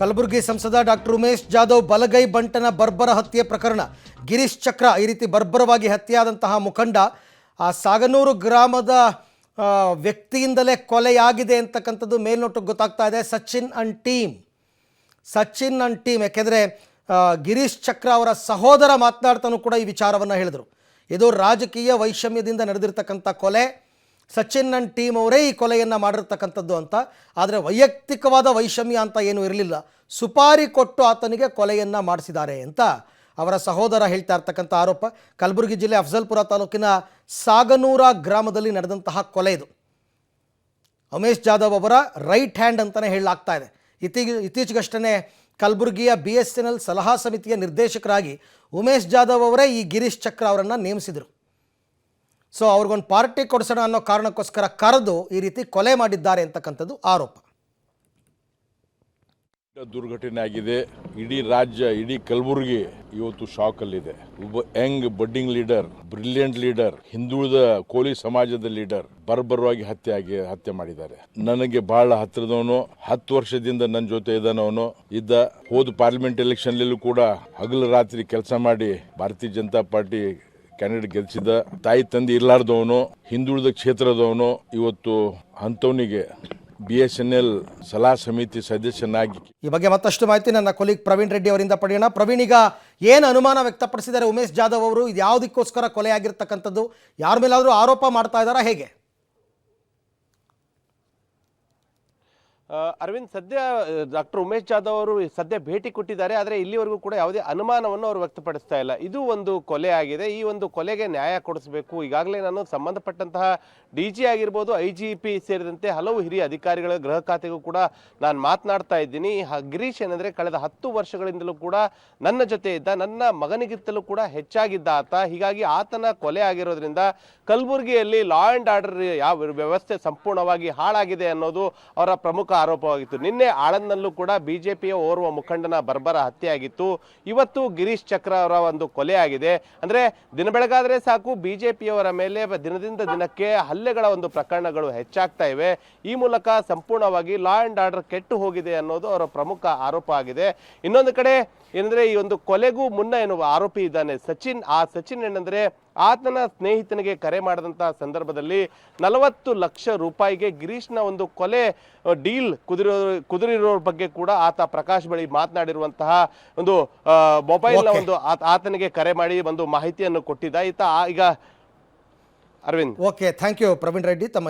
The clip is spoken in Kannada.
ಕಲಬುರಗಿ ಸಂಸದ ಡಾಕ್ಟರ್ ಉಮೇಶ್ ಜಾಧವ್ ಬಲಗೈ ಬಂಟನ ಬರ್ಬರ ಹತ್ಯೆ ಪ್ರಕರಣ. ಗಿರೀಶ್ ಚಕ್ರ ಈ ರೀತಿ ಬರ್ಬರವಾಗಿ ಹತ್ಯೆಯಾದಂತಹ ಮುಖಂಡ, ಆ ಸಾಗನೂರು ಗ್ರಾಮದ ವ್ಯಕ್ತಿಯಿಂದಲೇ ಕೊಲೆಯಾಗಿದೆ ಅಂತಕ್ಕಂಥದ್ದು ಮೇಲ್ನೋಟಕ್ಕೆ ಗೊತ್ತಾಗ್ತಾ ಇದೆ. Sachin and team. Sachin and team, ಯಾಕೆಂದರೆ ಗಿರೀಶ್ ಚಕ್ರ ಅವರ ಸಹೋದರ ಮಾತನಾಡ್ತಾನೂ ಕೂಡ ಈ ವಿಚಾರವನ್ನು ಹೇಳಿದರು. ಇದು ರಾಜಕೀಯ ವೈಷಮ್ಯದಿಂದ ನಡೆದಿರ್ತಕ್ಕಂಥ ಕೊಲೆ. ಸಚಿನ್ ಅಂಡ್ ಟೀಮ್ ಅವರೇ ಈ ಕೊಲೆಯನ್ನು ಮಾಡಿರ್ತಕ್ಕಂಥದ್ದು ಅಂತ. ಆದರೆ ವೈಯಕ್ತಿಕವಾದ ವೈಷಮ್ಯ ಅಂತ ಏನೂ ಇರಲಿಲ್ಲ. ಸುಪಾರಿ ಕೊಟ್ಟು ಆತನಿಗೆ ಕೊಲೆಯನ್ನು ಮಾಡಿಸಿದ್ದಾರೆ ಅಂತ ಅವರ ಸಹೋದರ ಹೇಳ್ತಾ ಇರ್ತಕ್ಕಂಥ ಆರೋಪ. ಕಲಬುರಗಿ ಜಿಲ್ಲೆ ಅಫಜಲ್ಪುರ ತಾಲೂಕಿನ ಸಾಗನೂರ ಗ್ರಾಮದಲ್ಲಿ ನಡೆದಂತಹ ಕೊಲೆ ಇದು. ಉಮೇಶ್ ಜಾಧವ್ ಅವರ ರೈಟ್ ಹ್ಯಾಂಡ್ ಅಂತಲೇ ಹೇಳಲಾಗ್ತಾ ಇದೆ. ಇತ್ತೀಗ ಇತ್ತೀಚೆಗಷ್ಟೇ ಕಲಬುರಗಿಯ ಬಿ ಎಸ್ ಎನ್ ಎಲ್ ಸಲಹಾ ಸಮಿತಿಯ ನಿರ್ದೇಶಕರಾಗಿ ಉಮೇಶ್ ಜಾಧವ್ ಅವರೇ ಈ ಗಿರೀಶ್ ಚಕ್ರ ಅವರನ್ನು ನೇಮಿಸಿದರು. ಸೊ ಅವ್ರಿಗೊಂದು ಪಾರ್ಟಿ ಕೊಡಿಸೋಣ ಅನ್ನೋ ಕಾರಣಕ್ಕೋಸ್ಕರ ಕರೆದು ಈ ರೀತಿ ಕೊಲೆ ಮಾಡಿದ್ದಾರೆ ಅಂತಕ್ಕಂಥದ್ದು ಆರೋಪ. ದುರ್ಘಟನೆ ಆಗಿದೆ. ಇಡೀ ರಾಜ್ಯ, ಇಡೀ ಕಲಬುರಗಿ ಇವತ್ತು ಶಾಕ್ ಅಲ್ಲಿದೆ. ಒಬ್ಬ young budding leader brilliant leader ಹಿಂದುಳಿದ ಕೋಲಿ ಸಮಾಜದ ಲೀಡರ್ ಬರ್ಬರವಾಗಿ ಹತ್ಯೆ ಆಗಿ, ಹತ್ಯೆ ಮಾಡಿದ್ದಾರೆ. ನನಗೆ ಬಹಳ ಹತ್ತಿರದವನು ಹತ್ತು ವರ್ಷದಿಂದ ನನ್ನ ಜೊತೆ ಇದ್ದಾನವನು. ಇದ್ದ ಹೋದ ಪಾರ್ಲಿಮೆಂಟ್ ಎಲೆಕ್ಷನ್ ಕೂಡ ಹಗಲು ರಾತ್ರಿ ಕೆಲಸ ಮಾಡಿ ಭಾರತೀಯ ಜನತಾ ಪಾರ್ಟಿ ಕ್ಯಾಂಡಿಡೇಟ್ ಗೆಲ್ಸಿದ ತಾಯಿ ತಂದೆ ಇರ್ಲಾರ್ದವನು, ಹಿಂದುಳಿದ ಕ್ಷೇತ್ರದವನು ಇವತ್ತು ಅಂಥವನಿಗೆ ಬಿ ಎಸ್ ಎನ್ ಎಲ್ ಸಲಹಾ ಸಮಿತಿ ಸದಸ್ಯನಾಗಿ ಈ ಬಗ್ಗೆ ಮತ್ತಷ್ಟು ಮಾಹಿತಿ ನನ್ನ ಕೊಲೀಗ್ ಪ್ರವೀಣ್ ರೆಡ್ಡಿ ಅವರಿಂದ ಪಡೆಯೋಣ. ಪ್ರವೀಣ್, ಈಗ ಏನು ಅನುಮಾನ ವ್ಯಕ್ತಪಡಿಸಿದ್ದಾರೆ ಉಮೇಶ್ ಜಾಧವ್ ಅವರು? ಇದು ಯಾವುದಕ್ಕೋಸ್ಕರ ಕೊಲೆ ಆಗಿರ್ತಕ್ಕಂಥದ್ದು ಯಾರ ಮೇಲಾದರೂ ಆರೋಪ ಮಾಡ್ತಾ ಇದ್ದಾರಾ? ಹೇಗೆ? ಅರವಿಂದ್, ಸದ್ಯ ಡಾಕ್ಟರ್ ಉಮೇಶ್ ಜಾಧವ್ ಅವರು ಸದ್ಯ ಭೇಟಿ ಕೊಟ್ಟಿದ್ದಾರೆ, ಆದರೆ ಇಲ್ಲಿವರೆಗೂ ಕೂಡ ಯಾವುದೇ ಅನುಮಾನವನ್ನು ಅವರು ವ್ಯಕ್ತಪಡಿಸ್ತಾ ಇಲ್ಲ. ಇದು ಒಂದು ಕೊಲೆ ಆಗಿದೆ. ಈ ಒಂದು ಕೊಲೆಗೆ ನ್ಯಾಯ ಕೊಡಿಸಬೇಕು. ಈಗಾಗಲೇ ನಾನು ಸಂಬಂಧಪಟ್ಟಂತಹ ಡಿ ಜಿ ಆಗಿರ್ಬೋದು, ಐ ಜಿ ಪಿ ಸೇರಿದಂತೆ ಹಲವು ಹಿರಿಯ ಅಧಿಕಾರಿಗಳ ಗೃಹ ಖಾತೆಗೂ ಕೂಡ ನಾನು ಮಾತನಾಡ್ತಾ ಇದ್ದೀನಿ. ಗಿರೀಶ್ ಏನಂದ್ರೆ ಕಳೆದ ಹತ್ತು ವರ್ಷಗಳಿಂದಲೂ ಕೂಡ ನನ್ನ ಜೊತೆ ಇದ್ದ, ನನ್ನ ಮಗನಿಗಿಂತಲೂ ಕೂಡ ಹೆಚ್ಚಾಗಿದ್ದ ಆತ. ಹೀಗಾಗಿ ಆತನ ಕೊಲೆ ಆಗಿರೋದ್ರಿಂದ ಕಲಬುರಗಿಯಲ್ಲಿ ಲಾ ಆ್ಯಂಡ್ ಆರ್ಡರ್ ಯಾವ ವ್ಯವಸ್ಥೆ ಸಂಪೂರ್ಣವಾಗಿ ಹಾಳಾಗಿದೆ ಅನ್ನೋದು ಅವರ ಪ್ರಮುಖ ಆರೋಪವಾಗಿತ್ತು. ನಿನ್ನೆ ಆಳಂದ್ನಲ್ಲೂ ಕೂಡ ಬಿಜೆಪಿಯ ಓರ್ವ ಮುಖಂಡನ ಬರ್ಬರ ಹತ್ಯೆಯಾಗಿತ್ತು. ಇವತ್ತು ಗಿರೀಶ್ ಚಕ್ರ ಅವರ ಒಂದು ಕೊಲೆ ಆಗಿದೆ. ಅಂದ್ರೆ ದಿನ ಬೆಳಗಾದ್ರೆ ಸಾಕು, ಬಿಜೆಪಿಯವರ ಮೇಲೆ ದಿನದಿಂದ ದಿನಕ್ಕೆ ಹಲ್ಲೆಗಳ ಒಂದು ಪ್ರಕರಣಗಳು ಹೆಚ್ಚಾಗ್ತಾ ಇವೆ. ಈ ಮೂಲಕ ಸಂಪೂರ್ಣವಾಗಿ ಲಾ ಅಂಡ್ ಆರ್ಡರ್ ಕೆಟ್ಟು ಹೋಗಿದೆ ಅನ್ನೋದು ಅವರ ಪ್ರಮುಖ ಆರೋಪ ಆಗಿದೆ. ಇನ್ನೊಂದು ಕಡೆ ಏನಂದ್ರೆ ಈ ಒಂದು ಕೊಲೆಗೂ ಮುನ್ನ ಏನು ಆರೋಪಿ ಇದ್ದಾನೆ ಸಚಿನ್. ಆ ಸಚಿನ್ ಏನಂದ್ರೆ ಆತನ ಸ್ನೇಹಿತನಿಗೆ ಕರೆ ಮಾಡಿದಂತಹ ಸಂದರ್ಭದಲ್ಲಿ ನಲವತ್ತು ಲಕ್ಷ ರೂಪಾಯಿಗೆ ಗಿರೀಶ್ನ ಒಂದು ಕೊಲೆ ಡೀಲ್ ಕುದುರಿರೋ ಕುದುರಿರೋ ಬಗ್ಗೆ ಕೂಡ ಆತ ಪ್ರಕಾಶ್ ಬಳಿ ಮಾತನಾಡಿರುವಂತಹ ಒಂದು ಮೊಬೈಲ್ ಮೊಬೈಲ್ನ. ಒಂದು ಆತ- ಆತನಿಗೆ ಕರೆ ಮಾಡಿ ಒಂದು ಮಾಹಿತಿಯನ್ನು ಕೊಟ್ಟಿದ್ದ. ಈತ ಈಗ Aravind. Okay thank you Praveen Reddy. ತಮ್ಮ